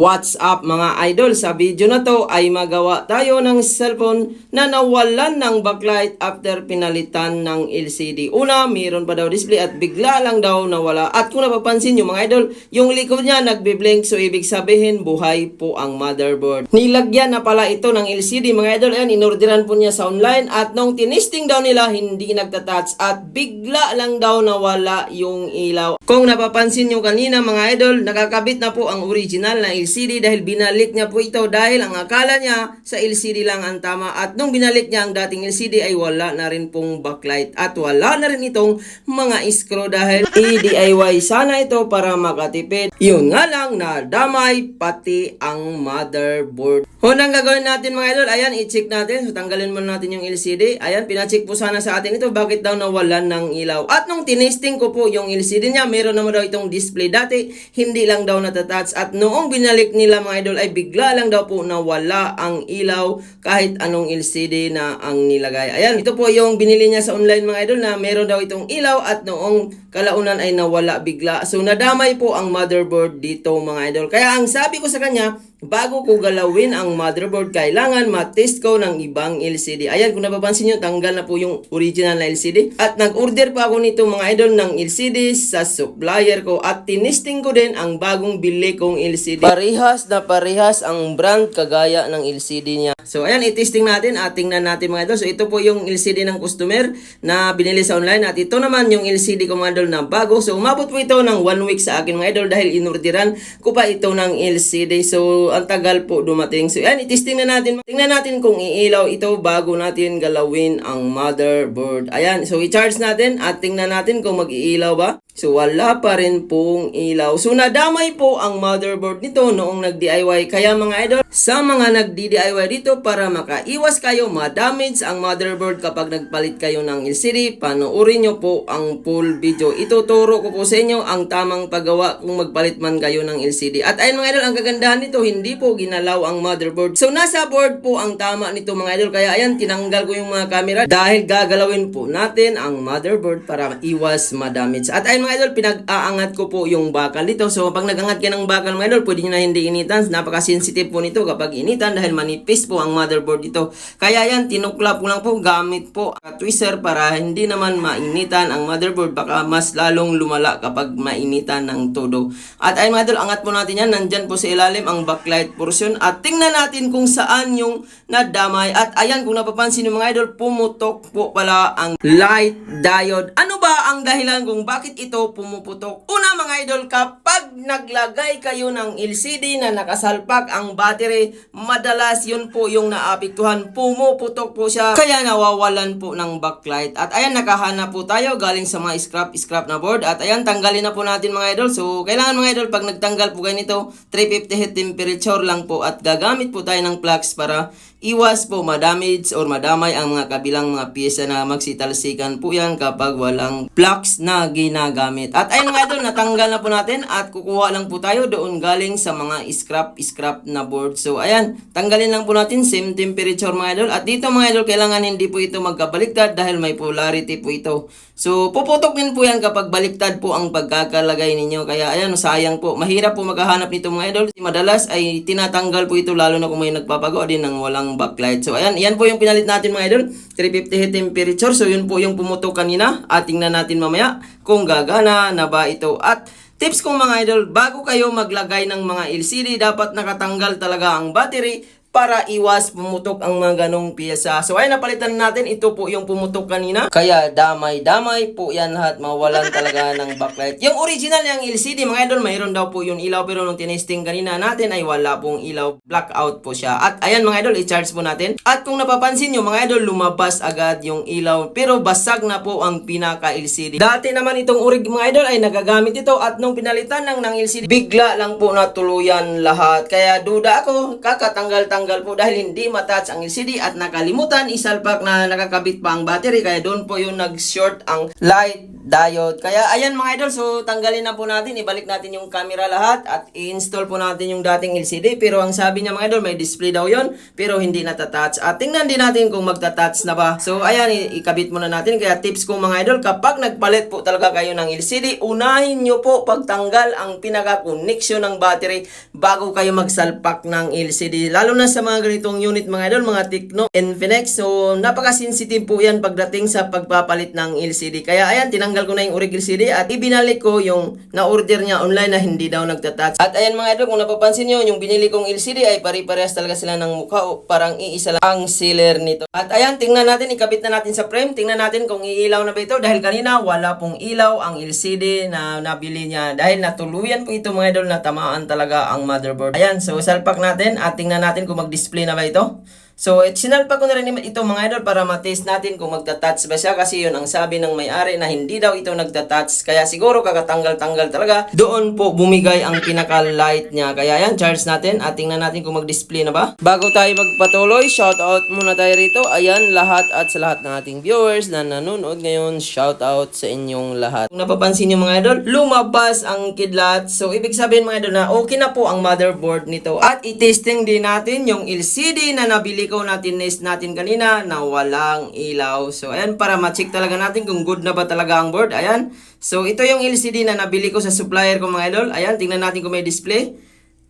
What's up mga idol? Sa video na to ay magawa tayo ng cellphone na nawalan ng backlight after pinalitan ng LCD. Una, mayroon pa daw display at bigla lang daw nawala. At kung napapansin nyo mga idol, yung likod niya nagbe-blink so ibig sabihin buhay po ang motherboard. Nilagyan na pala ito ng LCD mga idol. Ayan, inorderan po niya sa online at nung tinisting daw nila hindi nagtatouch at bigla lang daw nawala yung ilaw. Kung napapansin nyo kanina mga idol, nakakabit na po ang original na LCD dahil binalik niya po ito dahil ang akala niya sa LCD lang ang tama at nung binalik niya ang dating LCD ay wala na rin pong backlight at wala na rin itong mga screw dahil i-DIY sana ito para makatipid. Yun nga lang na damay pati ang motherboard. Unang gagawin natin mga idol, ayan i-check natin. So tanggalin muna natin yung LCD. Ayan, pina-check po sana sa atin ito bakit daw nawalan ng ilaw. At nung tinesting ko po yung LCD niya, meron naman daw itong display dati, hindi lang daw natatouch. At noong binalik nila mga idol ay bigla lang daw po nawala ang ilaw kahit anong LCD na ang nilagay. Ayan, ito po yung binili niya sa online mga idol na meron daw itong ilaw at noong kalaunan ay nawala bigla. So nadamay po ang motherboard dito mga idol. Kaya ang sabi ko sa kanya, bago ko galawin ang motherboard, kailangan matest ko ng ibang LCD. Ayan, kung napapansin nyo, tanggal na po yung original na LCD. At nag-order pa ako nito mga idol ng LCD sa supplier ko at tinesting ko din ang bagong bili kong LCD. Parehas na parehas ang brand kagaya ng LCD niya. So ayan, itesting natin at tingnan natin mga idol. So ito po yung LCD ng customer na binili sa online at ito naman yung LCD ko mga idol na bago. So umabot po ito ng one week sa akin mga idol dahil inorderan ko pa ito ng LCD. So ang tagal po dumating. So ayan, itesting na natin. Tingnan natin kung iilaw ito bago natin galawin ang motherboard. Ayan, so i-charge natin at tingnan natin kung mag-iilaw ba. So wala pa rin pong ilaw. So nadamay po ang motherboard nito noong nag-DIY. Kaya mga idol, sa mga nagdi-DIY dito para makaiwas kayo ma-damage ang motherboard kapag nagpalit kayo ng LCD, panoorin nyo po ang full video. Ituturo ko po sa inyo ang tamang paggawa kung magpalit man kayo ng LCD. At ayun mga idol, ang kagandahan nito, hindi po ginalaw ang motherboard. So nasa board po ang tama nito mga idol. Kaya ayan, tinanggal ko yung mga camera dahil gagalawin po natin ang motherboard para iwas ma-damage. At ayun mga idol, pinag-aangat ko po yung bakal dito. So pag nag-angat ka ng bakal mga idol, pwede nyo na hindi initan. Napaka-sensitive po nito kapag initan dahil manipis po ang motherboard dito. Kaya yan, tinuklap ko lang po gamit po a twister para hindi naman mainitan ang motherboard. Baka mas lalong lumala kapag mainitan ng todo. At ayun mga idol, angat po natin yan. Nandyan po sa ilalim ang backlight portion. At tingnan natin kung saan yung nadamay. At ayan, kung napapansin yung mga idol, pumutok po pala ang light diode. Ano ba ang dahilan kung bakit ito pumuputok? Una mga idol, kapag naglagay kayo ng LCD na nakasalpak ang battery, madalas yun po yung naapektuhan. Pumuputok po siya. Kaya nawawalan po ng backlight. At ayan, nakahanap po tayo galing sa mga scrap-scrap na board. At ayan, tanggalin na po natin mga idol. So, kailangan mga idol, pag nagtanggal po kayo nito, 350 heat temperature lang po. At gagamit po tayo ng plugs para iwas po madamage or madamay ang mga kabilang mga pyesa na magsitalsikan po yan kapag walang plugs na ginagamit. At ayun mga idol, natanggal na po natin at kukuha lang po tayo doon galing sa mga scrap-scrap na board. So ayan, tanggalin lang po natin same temperature mga idol. At dito mga idol, kailangan hindi po ito magkabaliktad dahil may polarity po ito. So puputok din po yan kapag baliktad po ang pagkakalagay ninyo. Kaya ayan, sayang po. Mahirap po maghahanap nito mga idol. Madalas ay tinatanggal po ito lalo na kung may nagpapagawa din ng walang backlight. So ayan, yan po yung pinalit natin mga idol. 350 heat temperature. So yun po yung pumutok kanina. At tingnan natin mamaya kung gagana na ba ito. At tips kong mga idol, bago kayo maglagay ng mga LCD, dapat nakatanggal talaga ang battery para iwas pumutok ang mga ganong piyesa. So ay napalitan natin, ito po yung pumutok kanina. Kaya damay-damay po yan lahat, mawalan talaga ng backlight. Yung original ng LCD, mga idol, mayroon daw po yung ilaw pero nung tinesting kanina natin ay wala pong ilaw. Blackout po siya. At ayan mga idol, i-charge po natin. At kung napapansin nyo mga idol, lumabas agad yung ilaw pero basag na po ang pinaka LCD. Dati naman itong orig mga idol ay nagagamit ito at nung pinalitan lang ng LCD, bigla lang po natuluyan lahat. Kaya duda ako, kakatanggal-tanggal nakatanggal po dahil hindi matouch ang LCD at nakalimutan isalpak na nakakabit pa ang battery kaya doon po yung nag-short ang light diode. Kaya ayan mga idol, so tanggalin na po natin, ibalik natin yung camera lahat at i-install po natin yung dating LCD. Pero ang sabi niya mga idol, may display daw yon pero hindi natatouch. At tingnan din natin kung magtatouch na ba. So ayan, ikabit muna natin. Kaya tips ko mga idol, kapag nagpalit po talaga kayo ng LCD, unahin nyo po pagtanggal ang pinaka-connection ng battery bago kayo magsalpak ng LCD. Lalo na sa mga ganitong unit mga idol, mga Tecno Infinix. So napaka-sensitive po yan pagdating sa pagpapalit ng LCD. Kaya ayan, tinanggal ko na yung Oric LCD at ibinalik ko yung na-order niya online na hindi daw nagtatouch. At ayan mga idol, kung napapansin nyo, yung binili kong LCD ay pari-parehas talaga sila ng mukha o parang iisa lang ang sealer nito. At ayan, tingnan natin, ikabit na natin sa frame. Tingnan natin kung iilaw na ba ito dahil kanina wala pong ilaw ang LCD na nabili niya dahil natuluyan po ito mga idol na tamaan talaga ang motherboard. Ayan, so salpak natin at tingnan natin kung mag-display na ba ito. So, it, sinalpa ko na rin ito mga idol para ma-test natin kung magta-touch ba siya kasi yun ang sabi ng may-ari na hindi daw ito nagta-touch. Kaya siguro kakatanggal-tanggal talaga. Doon po bumigay ang pinaka-light niya. Kaya yan, charge natin at tingnan natin kung mag-display na ba. Bago tayo magpatuloy, shoutout muna tayo rito. Ayan, lahat at sa lahat ng ating viewers na nanonood ngayon, shoutout sa inyong lahat. Kung napapansin niyo mga idol, lumabas ang kidlat. So, ibig sabihin mga idol na okay na po ang motherboard nito. At i-testing din natin yung LCD na nabili ko natin nest natin kanina na walang ilaw. So, ayan, para ma-check talaga natin kung good na ba talaga ang board. Ayan. So, ito yung LCD na nabili ko sa supplier ko mga idol. Ayan, tingnan natin kung may display.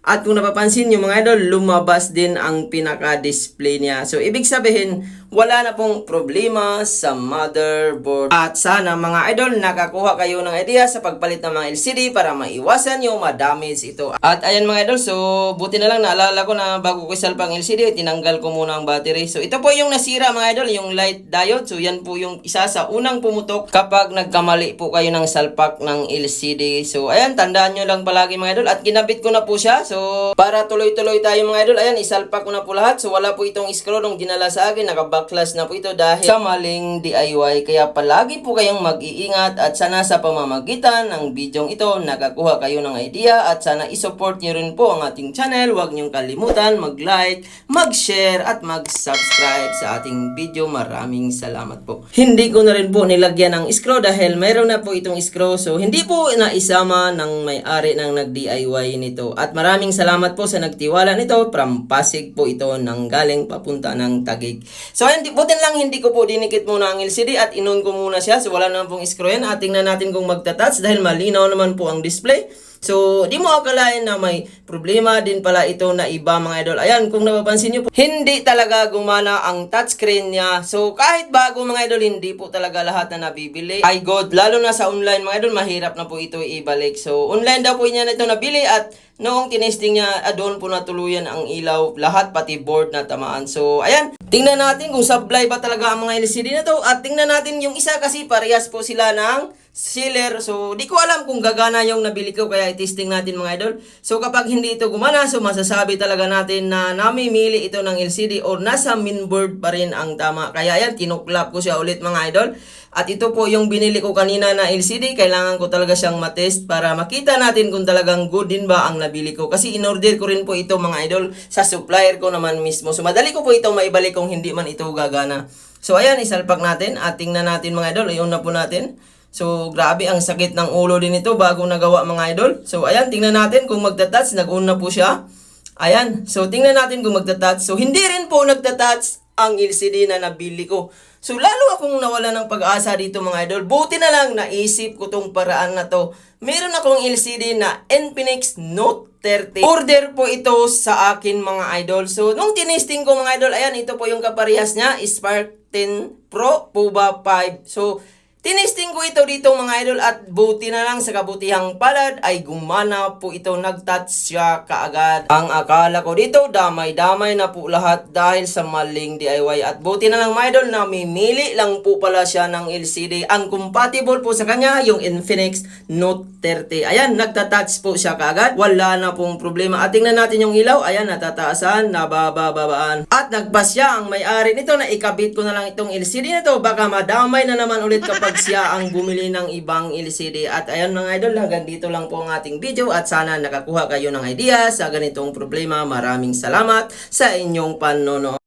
At kung napapansin nyo mga idol, lumabas din ang pinaka-display niya. So, ibig sabihin, wala na pong problema sa motherboard. At sana mga idol, nakakuha kayo ng idea sa pagpalit ng mga LCD para maiwasan yung ma-damage ito. At ayan mga idol, so buti na lang naalala ko na bago ko isalpang LCD, tinanggal ko muna ang battery. So, ito po yung nasira mga idol, yung light diode. So, yan po yung isa sa unang pumutok kapag nagkamali po kayo ng salpak ng LCD. So, ayan, tandaan nyo lang palagi mga idol. At kinabit ko na po siya. So, para tuloy-tuloy tayo mga idol, ayan, isalpak ko na po lahat. So, wala po itong screw nung dinala sa akin. Nakabacklash na po ito dahil sa maling DIY. Kaya palagi po kayong mag-iingat at sana sa pamamagitan ng bidyong ito, nakakuha kayo ng idea at sana isupport nyo rin po ang ating channel. Huwag niyong kalimutan mag-like, mag-share at mag-subscribe sa ating video. Maraming salamat po. Hindi ko na rin po nilagyan ng screw dahil mayroon na po itong screw. So, hindi po naisama ng may-ari ng nag-DIY nito. At maraming salamat po sa nagtiwala nito. From Pasig po ito nang galing papunta ng Tagig. So, hindi, butin lang hindi ko po dinikit muna ang LCD at inon ko muna siya. So, wala naman pong screw yan. At tingnan natin kung magta-touch dahil malinaw naman po ang display. So, di mo akalain na may problema din pala ito na iba mga idol. Ayan, kung napapansin nyo po, hindi talaga gumana ang touchscreen niya. So, kahit bago mga idol, hindi po talaga lahat na nabibili. Ay God, lalo na sa online mga idol, mahirap na po ito ibalik. So, online daw po niya na ito nabili at noong tinesting niya, ah, doon po natuluyan ang ilaw, lahat pati board na tamaan. So, ayan, tingnan natin kung supply ba talaga ang mga LCD na to at tingnan natin yung isa kasi parehas po sila ng sealer. So, di ko alam kung gagana yung nabili ko kaya i-testing natin mga idol. So, kapag hindi ito gumana, so masasabi talaga natin na namimili ito ng LCD or nasa mainboard pa rin ang tama. Kaya yan, tinuklap ko siya ulit mga idol. At ito po yung binili ko kanina na LCD. Kailangan ko talaga siyang matest para makita natin kung talagang good din ba ang nabili ko. Kasi in-order ko rin po ito mga idol sa supplier ko naman mismo. So, madali ko po ito maibalik kung hindi man ito gagana. So, ayan, isalpak natin. At tingnan natin mga idol. Iyon na po natin. So, grabe ang sakit ng ulo din ito bago nagawa mga idol. So, ayan, tingnan natin kung magta-touch. Nag-on na po siya. Ayan. So, tingnan natin kung magta-touch. So, hindi rin po nagta-touch ang LCD na nabili ko. So, lalo akong nawala ng pag-asa dito mga idol. Buti na lang naisip ko tong paraan na to. Meron akong LCD na Infinix Note 30. Order po ito sa akin mga idol. So, nung tinesting ko mga idol, ayan, ito po yung kaparehas niya. Spark 10 Pro Puba 5. So, Tinesting ko ito dito mga idol at buti na lang sa kabutihang palad ay gumana po ito nagtouch siya kaagad. Ang akala ko dito damay-damay na po lahat dahil sa maling DIY at buti na lang mga idol na mimili lang po pala siya ng LCD. Ang compatible po sa kanya yung Infinix Note 30. Ayan, nagtatouch po siya kaagad. Wala na pong problema. At tingnan natin yung ilaw. Ayan, natataasan, nabababaan. At nagpas siya ang may-ari nito na ikabit ko na lang itong LCD na to. Baka madamay na naman ulit kapag pag siya ang bumili ng ibang LCD. At ayun mga idol, hanggang dito lang po ang ating video at sana nakakuha kayo ng idea sa ganitong problema. Maraming salamat sa inyong panonood.